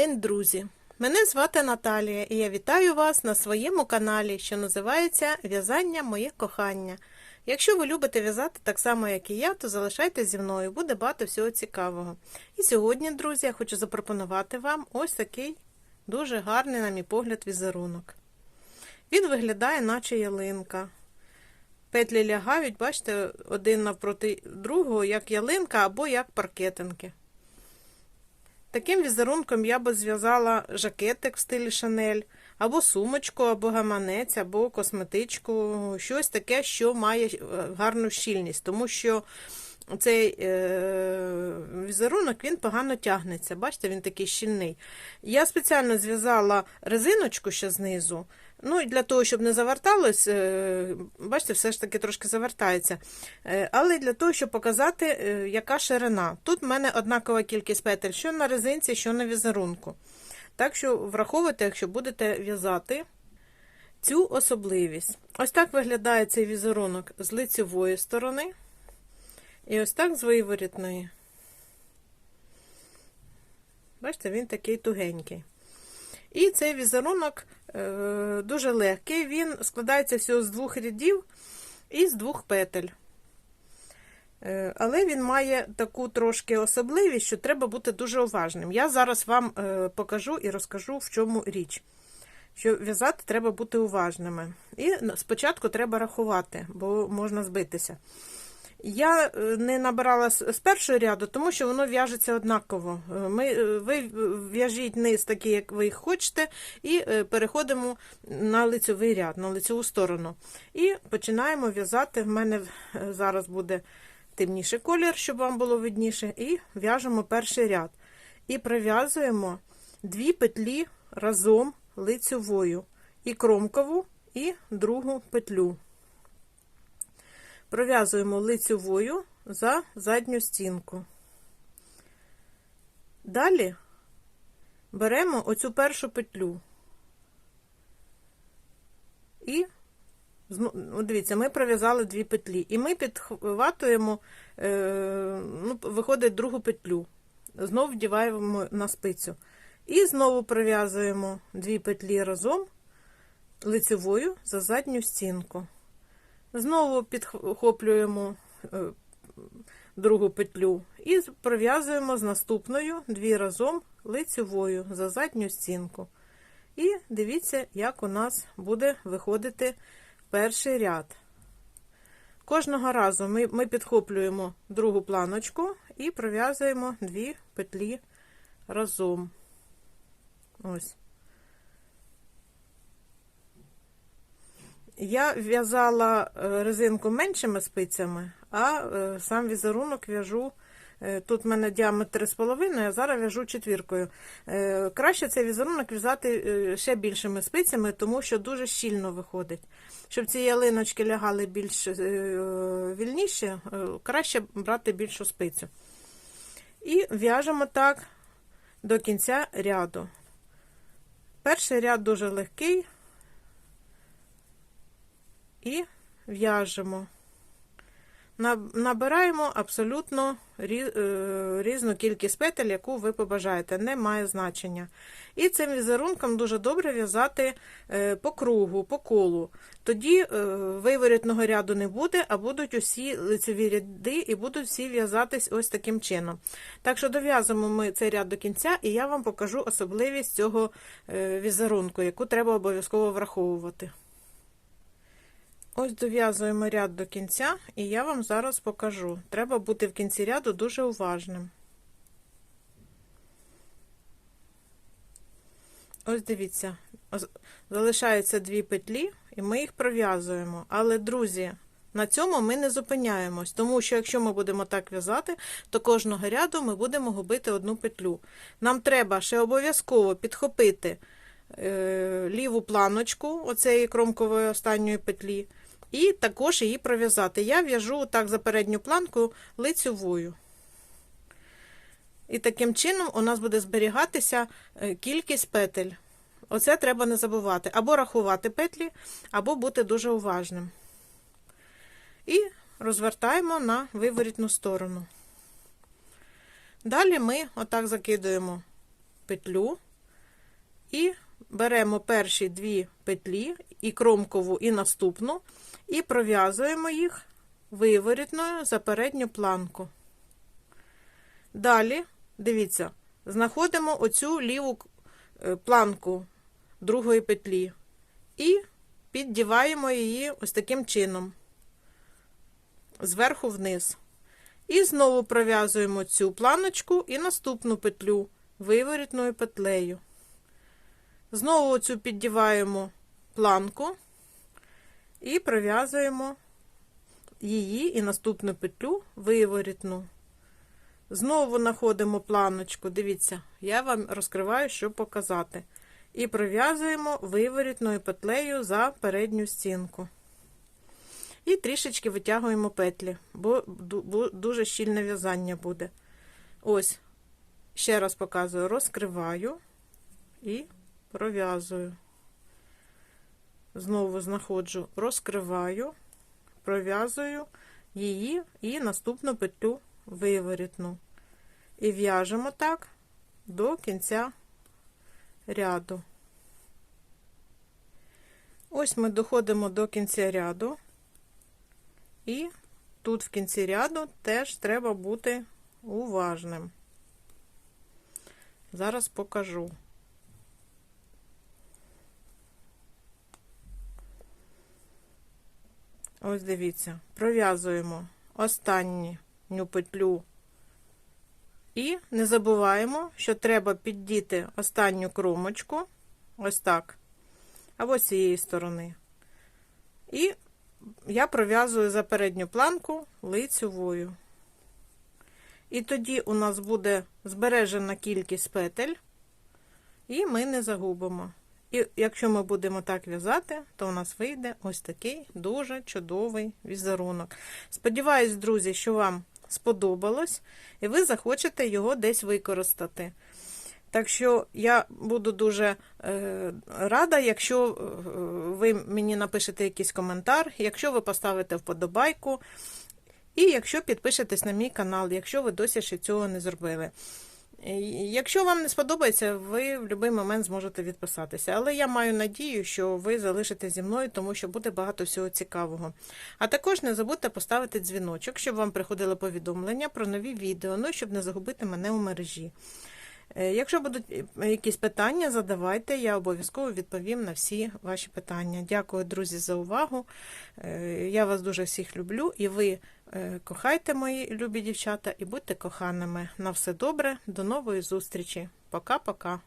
день, друзі! Мене звати Наталія і я вітаю вас на своєму каналі, що називається В'язання моє кохання. Якщо ви любите в'язати так само, як і я, то залишайтесь зі мною, буде багато всього цікавого. І сьогодні, друзі, я хочу запропонувати вам ось такий дуже гарний, на мій погляд, візерунок. Він виглядає, наче ялинка. Петлі лягають, бачите, один навпроти другого, як ялинка або як паркетинки. Таким візерунком я би зв'язала жакетик в стилі Шанель, або сумочку, або гаманець, або косметичку, щось таке, що має е, гарну щільність, тому що цей е, візерунок він погано тягнеться. Бачите, він такий щільний. Я спеціально зв'язала резиночку ще знизу. Ну, і для того, щоб не заверталось, е, бачите, все ж таки трошки завертається. Е, Але для того, щоб показати, е, яка ширина. Тут в мене однакова кількість петель, що на резинці, що на візерунку. Так що враховуйте, якщо будете в'язати цю особливість. Ось так виглядає цей візерунок з лицевої сторони. І ось так з виворітної. Бачите, він такий тугенький. І цей візерунок е, дуже легкий, він складається всього з двох рядів і з двох петель. Е, але він має таку трошки особливість, що треба бути дуже уважним. Я зараз вам е, покажу і розкажу, в чому річ. Що в'язати треба бути уважними. І спочатку треба рахувати, бо можна збитися. Я не набирала з першого ряду, тому що воно в'яжеться однаково. Ми, Ви в'яжіть низ такий, як ви хочете, і переходимо на лицьовий ряд, на лицеву сторону. І починаємо в'язати. В мене зараз буде темніший колір, щоб вам було видніше, і в'яжемо перший ряд. І пров'язуємо дві петлі разом лицьовою, і кромкову, і другу петлю. Пров'язуємо лицьовою за задню стінку. Далі беремо оцю першу петлю. І, ну, дивіться, ми пров'язали дві петлі. І ми підхватуємо, е, ну, виходить другу петлю. Знову вдіваємо на спицю. І знову пров'язуємо дві петлі разом лицевою за задню стінку. Знову підхоплюємо другу петлю і пров'язуємо з наступною дві разом лицевою за задню стінку. І дивіться, як у нас буде виходити перший ряд. Кожного разу ми, ми підхоплюємо другу планочку і пров'язуємо дві петлі разом. Ось. Я в'язала резинку меншими спицями, а сам візерунок в'яжу. Тут в мене діаметр 3,5, а зараз в'яжу четвіркою. Краще цей візерунок в'язати ще більшими спицями, тому що дуже щільно виходить. Щоб ці ялиночки лягали більш вільніше, краще брати більшу спицю. І в'яжемо так до кінця ряду. Перший ряд дуже легкий і в'яжемо. Набираємо абсолютно різну кількість петель, яку ви побажаєте, не має значення. І цим візерунком дуже добре в'язати по кругу, по колу. Тоді виворітного ряду не буде, а будуть усі лицеві ряди і будуть всі в'язатись ось таким чином. Так що дов'язуємо ми цей ряд до кінця, і я вам покажу особливість цього візерунку, яку треба обов'язково враховувати. Ось дов'язуємо ряд до кінця, і я вам зараз покажу. Треба бути в кінці ряду дуже уважним. Ось дивіться, залишаються дві петлі, і ми їх пров'язуємо. Але, друзі, на цьому ми не зупиняємось, тому що якщо ми будемо так в'язати, то кожного ряду ми будемо губити одну петлю. Нам треба ще обов'язково підхопити е, ліву планочку оцеї кромкової останньої петлі. І також її пров'язати. Я в'яжу так за передню планку лицевою. І таким чином у нас буде зберігатися кількість петель. Оце треба не забувати. Або рахувати петлі, або бути дуже уважним. І розвертаємо на виворітну сторону. Далі ми отак закидуємо петлю І беремо перші дві петлі, і кромкову, і наступну, і пров'язуємо їх виворітною за передню планку. Далі, дивіться, знаходимо оцю ліву е, планку другої петлі і піддіваємо її ось таким чином, зверху вниз. І знову пров'язуємо цю планочку і наступну петлю виворітною петлею. Знову цю піддіваємо планку і пров'язуємо її і наступну петлю виворітну. Знову знаходимо планочку, дивіться, я вам розкриваю, щоб показати. І пров'язуємо виворітною петлею за передню стінку. І трішечки витягуємо петлі, бо дуже щільне в'язання буде. Ось, ще раз показую, розкриваю і пров'язую. Знову знаходжу, розкриваю, пров'язую її і наступну петлю виворітну. І в'яжемо так до кінця ряду. Ось ми доходимо до кінця ряду, і тут в кінці ряду теж треба бути уважним. Зараз покажу. Ось дивіться, пров'язуємо останню петлю і не забуваємо, що треба піддіти останню кромочку, ось так, або з цієї сторони. І я пров'язую за передню планку лицьовою. І тоді у нас буде збережена кількість петель, і ми не загубимо. І якщо ми будемо так в'язати, то у нас вийде ось такий дуже чудовий візерунок. Сподіваюсь, друзі, що вам сподобалось, і ви захочете його десь використати. Так що я буду дуже е, рада, якщо е, ви мені напишете якийсь коментар, якщо ви поставите вподобайку, і якщо підпишетесь на мій канал, якщо ви досі ще цього не зробили. Якщо вам не сподобається, ви в будь-який момент зможете відписатися. Але я маю надію, що ви залишите зі мною, тому що буде багато всього цікавого. А також не забудьте поставити дзвіночок, щоб вам приходили повідомлення про нові відео, ну щоб не загубити мене у мережі. Е, Якщо будуть якісь питання, задавайте, я обов'язково відповім на всі ваші питання. Дякую, друзі, за увагу. Е, Я вас дуже всіх люблю і ви е, кохайте мої любі дівчата і будьте коханими. На все добре, до нової зустрічі. Пока-пока.